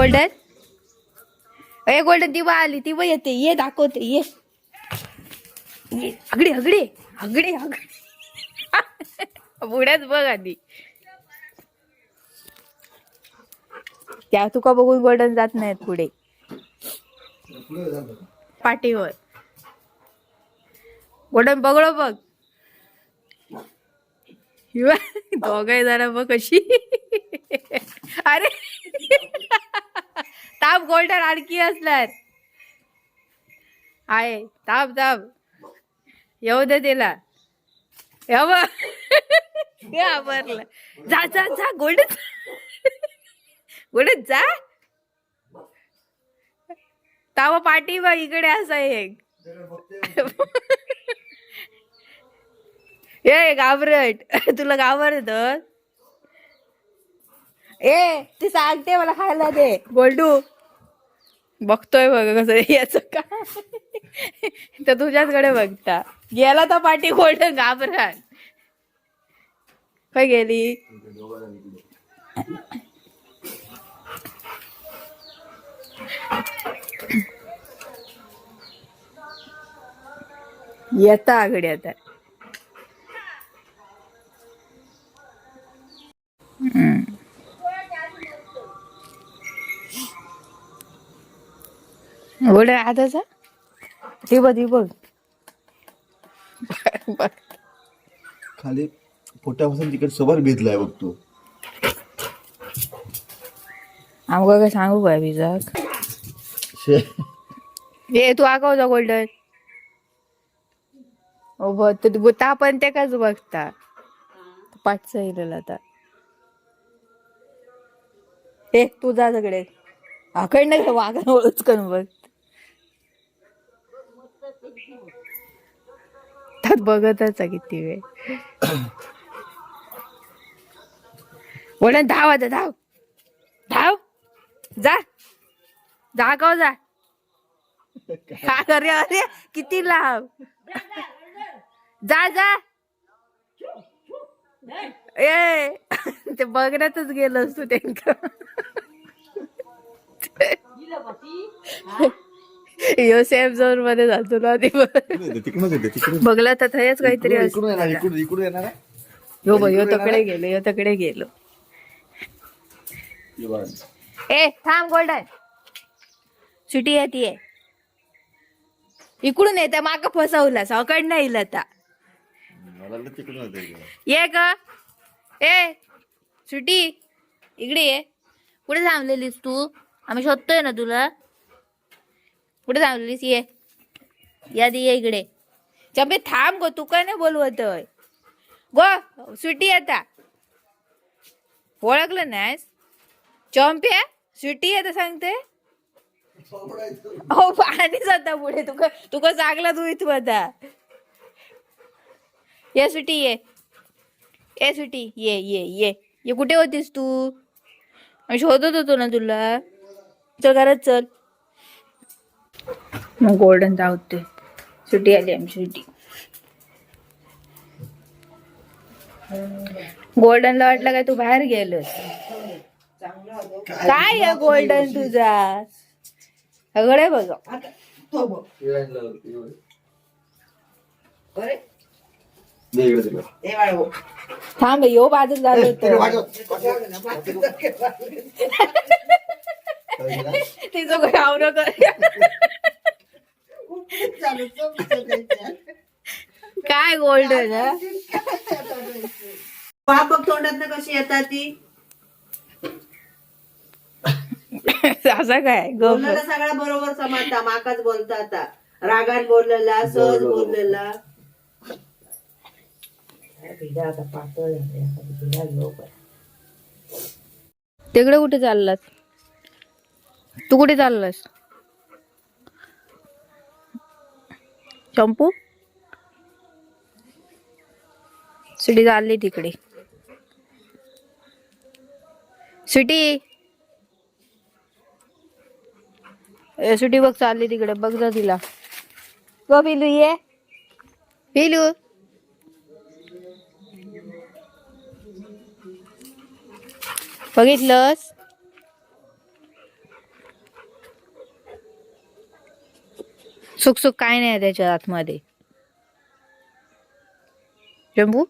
Golden? ए golden दिवा आली ती बा येते. ये दाखवते. ये. ये अगडी अगडी अगडी अगडी बघ आधी. त्या तुका बघून गोल्डन जात नाहीत पुढे? पाठीवर. गोल्डन बघलो बघ. दोघ जरा बघ कशी. अरे. ताप गोल्डन आणखी असणार. आहे ताप ताप. येऊ दे तिला. येऊ आवरलं. जा जा जा गोल्डन. गोल्डन जा. ताव पाठी बा इकडे असा एक. ए घाबरट. तुला घाबरत ए ती सांगते मला खायला दे. गोल्डू बघतोय बघ कसं याच काय. तर तुझ्याचकडे बघता. गेला तर पाठी गोल्ड घाबरट काय गेली? येता आघडी आता. गोड आताचा? ती बघ ती बघ. बघ. खाली पोटापासून तिकडे सबर भिजलाय बघ तू. आमका काय सांगू काय बिजाक? ये तू आगाव जा गोल्डन ओ ब तू ता पण ते काच बघता. पाठचा येईल आता. ए तू जा सगळे. आकडनं घे वाघन ओळच करून बघ. त्यात बघतच किती वेळ. गोल्डन धाव आता धाव. धाव. जा. जा जागाव हो, जा. अरे अरे किती लांब. जा जा. ए ते बघण्यातच गेलो असतो त्यांना यो सेफ झोनमध्ये जातो ना तिकडून बघला तर थयच काहीतरी. इकडून? यो बघ यो तकडे गेलो यो तकडे गेलो. ए थांब गोल्डन. सुटी येते इकडून येते माग फसवला सकडनं नाही येईल आता. ये ग. ए सुटी इकडे ये. कुठे थांबलेलीस तू? आम्ही शोधतोय ना तुला. कुठे थांबलीस ये. यादी ये इकडे. चंपे थांब गो तू काय नाही बोलवतोय? गो सुटी आता. ओळखलं नाहीस? चंपे सुटी आता सांगते? हो पाणीच आता पुढे. तुका तुका चांगला तू इथं आता? ये सुटी ये. ए सुटी ये ये ये. ये कुठे होतीस तू? शोधत होतो ना तुला. चल घरात चल. मग गोल्डन धावते सुटी आली आमची सुटी गोल्डनला वाटलं काय तू बाहेर गेलोस? काय या गोल्डन तुझा? सगळे बघ. थांब यो बाजूला झालं होतं? तिचं काही आवरं कर? काय गोल्डन हा? पहा बघ तोंडात कशी येतात ती? असं काय? गप बोललेला सगळा बरोबर समजता माकाच बोलता आता. रागात बोललेला सहज बोललेला. तिकडे कुठे चाललास? तू कुठे चाललास? शंपू सिटी चालली तिकडे. सिटी ए, सिटी बघ चालली तिकडे बघ जा तिला. ग पिलू ये. पिलू? बघितलंस? सुख सुख काय नाही त्याच्या आतमध्ये. शंभू?